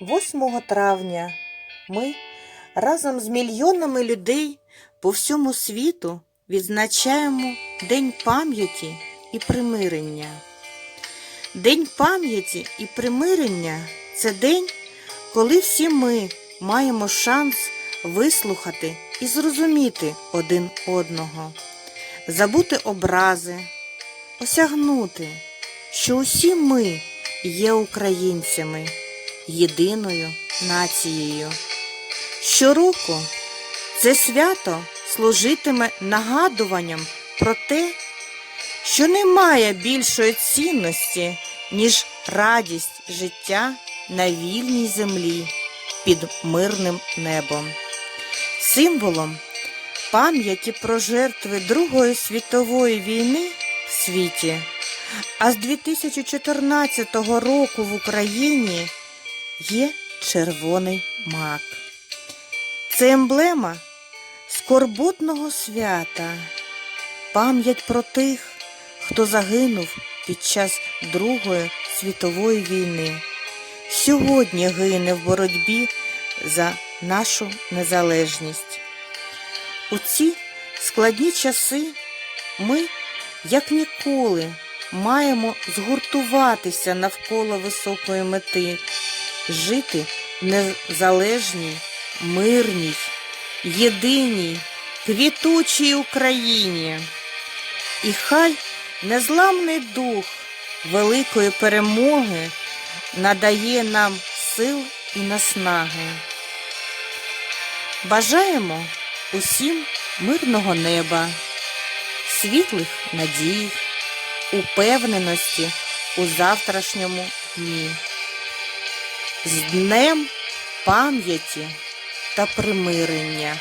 8 травня ми разом з мільйонами людей по всьому світу відзначаємо День пам'яті і примирення. День пам'яті і примирення це день, коли всі ми маємо шанс вислухати і зрозуміти один одного, забути образи, осягнути, що усі ми є українцями, єдиною нацією. Щороку це свято служитиме нагадуванням про те, що немає більшої цінності, ніж радість життя на вільній землі під мирним небом. Символом пам'яті про жертви Другої світової війни в світі, а з 2014 року в Україні є червоний мак. Це емблема скорботного свята, пам'ять про тих, хто загинув під час Другої світової війни. Сьогодні гине в боротьбі за нашу незалежність. У ці складні часи ми, як ніколи, маємо згуртуватися навколо високої мети, жити в незалежній, мирній, єдиній, квітучій Україні. І хай незламний дух великої перемоги надає нам сил і наснаги. Бажаємо усім мирного неба, світлих надій, упевненості у завтрашньому дні. З Днем пам'яті та примирення.